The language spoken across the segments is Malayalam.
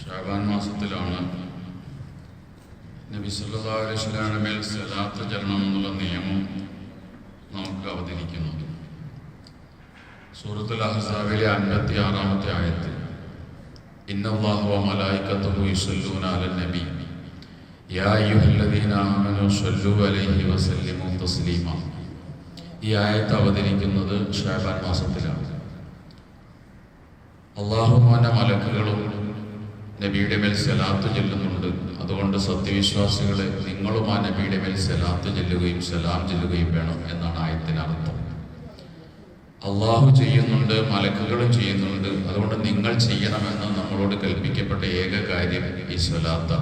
ഷാബാൻ മാസത്തിലാണ് നബി വസല്ലമയുടെ മേൽ സലാത്ത് ചരണം എന്നുള്ള നിയമം നമുക്ക് അവതരിക്കുന്നത്. സൂറത്തുൽ അഹ്സാബിലെ അൻപത്തി ആറാമത്തെ ആയത്തിൽ ഇന്നല്ലാഹു അയ്യുഹല്ലദീന സല്ലു അലൈഹി ഈ ആയത്ത് അവതരിക്കുന്നത് ഷാബാൻ മാസത്തിലാണ്. അള്ളാഹുമാന്റെ മലക്കുകളും നബിയുടെ മേൽ സലാത്ത് ചെല്ലുന്നുണ്ട്. അതുകൊണ്ട് സത്യവിശ്വാസികളെ നിങ്ങളും ആ നബിയുടെ മേൽ സലാത്ത് ചെല്ലുകയും സലാം ചെല്ലുകയും വേണം എന്നാണ് ആയത്തിനർത്ഥം. അള്ളാഹു ചെയ്യുന്നുണ്ട് മലക്കുകളും ചെയ്യുന്നുണ്ട്. അതുകൊണ്ട് നിങ്ങൾ ചെയ്യണമെന്ന് നമ്മളോട് കൽപ്പിക്കപ്പെട്ട ഏക കാര്യം ഈ സലാത്ത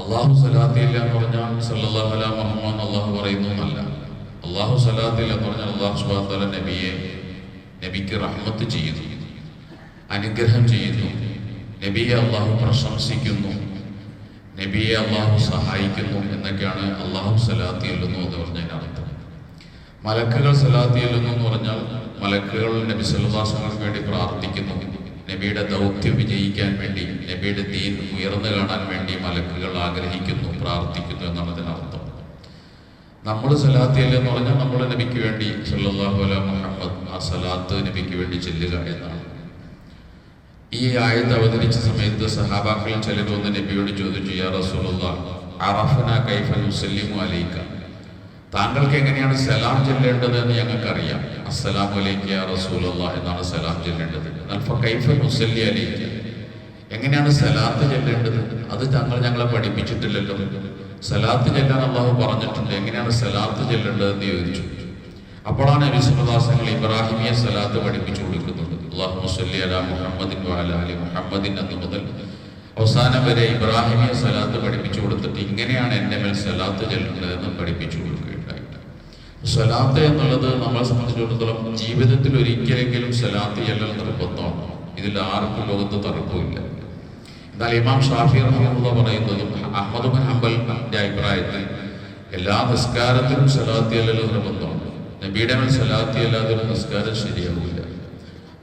അള്ളാഹു സലാത്തില്ല എന്ന് പറഞ്ഞാൽ സല്ലാഹു അലാ മുഹമ്മദ് അള്ളാഹു പറയുന്നു അല്ല. അള്ളാഹു സലാത്തില്ല എന്ന് പറഞ്ഞാൽ അള്ളാഹു സുബാത്തല നബിയെ നബിക്ക് റഹ്മത്ത് ചെയ്യുന്നു. അനുഗ്രഹം ചെയ്യുന്നു നബിയെ അള്ളാഹു പ്രശംസിക്കുന്നു. നബിയെ അള്ളാഹു സഹായിക്കുന്നു എന്നൊക്കെയാണ് അള്ളാഹു സലാത്തി ചെല്ലുന്നു എന്ന് പറഞ്ഞതിന് അർത്ഥം. മലക്കുകൾ സലാത്തി എന്ന് പറഞ്ഞാൽ മലക്കുകൾ നബി സല്ലാസങ്ങൾക്ക് വേണ്ടി പ്രാർത്ഥിക്കുന്നു. നബിയുടെ ദൗത്യം വിജയിക്കാൻ വേണ്ടി നബിയുടെ ദീൻ ഉയർന്നു കാണാൻ വേണ്ടി മലക്കുകൾ ആഗ്രഹിക്കുന്നു പ്രാർത്ഥിക്കുന്നു എന്നാണ് അതിനർത്ഥം നമ്മൾ സലാത്തി എന്ന് പറഞ്ഞാൽ നമ്മൾ നബിക്ക് വേണ്ടി സല്ലാഹു അല മുഹമ്മദ് ആ സലാത്ത് നബിക്ക് വേണ്ടി ചെല്ലുക എന്നാണ്. ഈ ആയത്ത് അവതരിച്ച സമയത്ത് സഹാബാക്കളിൽ ചിലർ വന്ന് നബിയോട് ചോദിച്ചു യാ റസൂലുള്ള താങ്കൾക്ക് എങ്ങനെയാണ് സലാം ചെല്ലേണ്ടത് എന്ന് ഞങ്ങൾക്കറിയാം. അസ്സലാമു അലൈക്ക് യാ റസൂലുള്ള എന്നാണ് സലാം ചെല്ലേണ്ടത്. അൽഫ മുസല്ലി നുസല്ലി അലൈക എങ്ങനെയാണ് സലാത്ത് ചെല്ലേണ്ടത്? അത് താങ്കൾ ഞങ്ങളെ പഠിപ്പിച്ചിട്ടില്ലല്ലോ. സലാത്ത് ചെല്ലാൻ അള്ളാഹു പറഞ്ഞിട്ടുണ്ട്. എങ്ങനെയാണ് സലാത്ത് ചെല്ലേണ്ടത് എന്ന് ചോദിച്ചു. അപ്പോഴാണ് വിശ്വദാസങ്ങൾ ഇബ്രാഹിമിയ സലാത്ത് പഠിപ്പിച്ചു കൊടുക്കുന്നത്. അള്ളാഹു അല അവസാനം വരെ ഇബ്രാഹിമിയ സലാത്ത് പഠിപ്പിച്ചു കൊടുത്തിട്ട് ഇങ്ങനെയാണ് എന്റെ മേൽ സലാത്ത് ചെല്ലേണ്ടതെന്ന് പഠിപ്പിച്ചു കൊടുക്കുകയുണ്ടായിട്ട്. സലാത്ത് എന്നുള്ളത് നമ്മളെ സംബന്ധിച്ചിടത്തോളം ജീവിതത്തിൽ ഒരിക്കലെങ്കിലും സലാത്ത് ചെല്ലൽ നിർബന്ധമാണ്. ഇതിൽ ആർക്കും ലോകത്ത് തർക്കമില്ല എന്നാൽ ഇമാം ഷാഫി റഹ്മുള്ള പറയുന്നതും അഹമ്മദ് ബിൻ ഹംബലിന്റെ അഭിപ്രായത്തിൽ എല്ലാ നിസ്കാരത്തിലും സലാത്തി അല്ലല്ലോ നിർബന്ധമാണ്. നബിയുടെ സലാത്തി അല്ലാതെ നിസ്കാരം ശരിയാവില്ല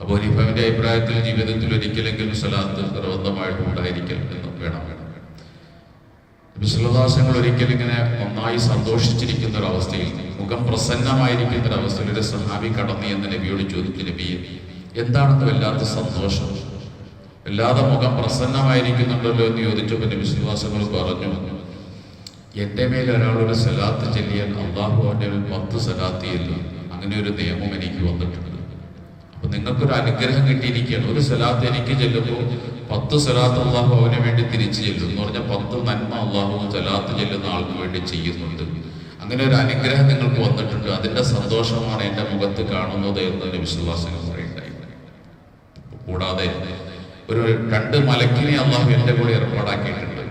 അപ്പോൾ ഇഫമിന്റെ അഭിപ്രായത്തിൽ ജീവിതത്തിൽ ഒരിക്കലെങ്കിലും സലാത്ത് നിർബന്ധമായിട്ട് ഉണ്ടായിരിക്കണം എന്ന് വേണം വിശ്വദാസങ്ങൾ ഒരിക്കലും ഇങ്ങനെ നന്നായി സന്തോഷിച്ചിരിക്കുന്ന ഒരു അവസ്ഥയിൽ മുഖം പ്രസന്നമായിരിക്കുന്ന ഒരു അവസ്ഥയിൽ ഒരു സഹാബി കടന്നു എന്ന് നബിയോട് ചോദിച്ചു നബിയെ എന്താണെന്ന് വല്ലാത്ത സന്തോഷം? വല്ലാതെ മുഖം പ്രസന്നമായിരിക്കുന്നുണ്ടല്ലോ എന്ന് ചോദിച്ചപ്പോൾ നബി വിശ്വാസങ്ങൾ പറഞ്ഞു എന്റെ മേൽ ഒരാളൊരു സലാത്ത് ചെല്ലിയാൽ അള്ളാഹു അവന്റെ പത്ത് സലാത്തിയല്ല അങ്ങനെ ഒരു നിയമം എനിക്ക് വന്നിട്ടുണ്ട്. അപ്പൊ നിങ്ങൾക്കൊരു അനുഗ്രഹം കിട്ടിയിരിക്കുകയാണ്. ഒരു സലാത്ത് എനിക്ക് ചെല്ലുമ്പോൾ പത്ത് സലാത്ത് അള്ളാഹു അവന് വേണ്ടി തിരിച്ചു ചെല്ലും എന്ന് പറഞ്ഞാൽ പത്ത് നന്മ അള്ളാഹു സലാത്ത് ചെല്ലുന്ന ആൾക്ക് വേണ്ടി ചെയ്യുന്നുണ്ട്. അങ്ങനെ ഒരു അനുഗ്രഹം നിങ്ങൾക്ക് വന്നിട്ടുണ്ട്. അതിന്റെ സന്തോഷമാണ് എന്റെ മുഖത്ത് കാണുന്നത് എന്നതിന് വിശ്വാസങ്ങൾ പറയുണ്ടായി കൂടാതെ ഒരു രണ്ട് മലക്കിനെ അള്ളാഹു എന്റെ കൂടെ ഏർപ്പാടാക്കിയിട്ടുണ്ട്.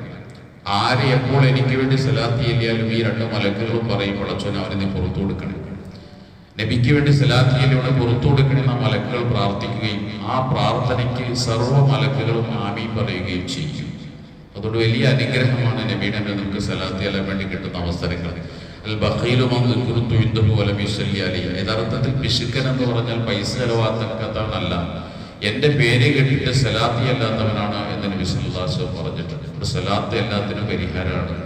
ആര് എപ്പോൾ എനിക്ക് വേണ്ടി സലാത്ത് ചെല്ലിയാലും ഈ രണ്ട് മലക്കുകളും പറയും പടച്ചോൻ അവനെ നീ പുറത്തു കൊടുക്കണം. നബിക്ക് വേണ്ടി സലാത്തിയിലൂടെ പുറത്തു കൊടുക്കണമെന്ന മലക്കുകൾ പ്രാർത്ഥിക്കുകയും ആ പ്രാർത്ഥനയ്ക്ക് സർവ മലക്കുകളും ആമീൻ പറയുകയും ചെയ്യും. അതുകൊണ്ട് വലിയ അനുഗ്രഹമാണ് നബിയുടെ മേൽ നമുക്ക് സലാത്തി ചെല്ലാൻ വേണ്ടി കിട്ടുന്ന അവസരങ്ങൾ. യഥാർത്ഥത്തിൽ പിശുക്കൻ എന്ന് പറഞ്ഞാൽ പൈസ ചെലവാക്കാത്തവനല്ല എന്റെ പേര് കേട്ടിട്ട് സലാത്തി അല്ലാത്തവനാണ് എന്ന് നബി പറഞ്ഞിട്ടുണ്ട്. ഇവിടെ സലാത്ത് എല്ലാത്തിനും പരിഹാരമാണ്.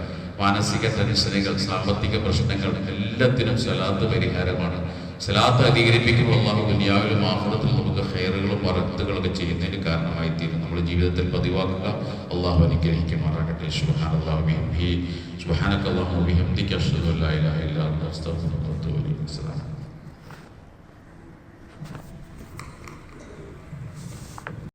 മാനസിക ടെൻഷനുകൾ സാമ്പത്തിക പ്രശ്നങ്ങൾ എല്ലാത്തിനും സലാത്ത് പരിഹാരമാണ്. സലാത്ത് അധികരിപ്പിക്കുമ്പോൾ അള്ളാഹു ദുനിയാവിലും ആഹ്ലത്തിൽ നമുക്ക് ഹെയറുകളും പറത്തുകളൊക്കെ ചെയ്യുന്നതിന് കാരണമായി തീരും നമ്മുടെ ജീവിതത്തിൽ പതിവാക്കുക അള്ളാഹു അനുഗ്രഹിക്കുമാറാകട്ടെ. സുഹാൻ അള്ളാഹു സുഹാനക്കല്ലാഹു അഷ്ഹദു ഇലാഹ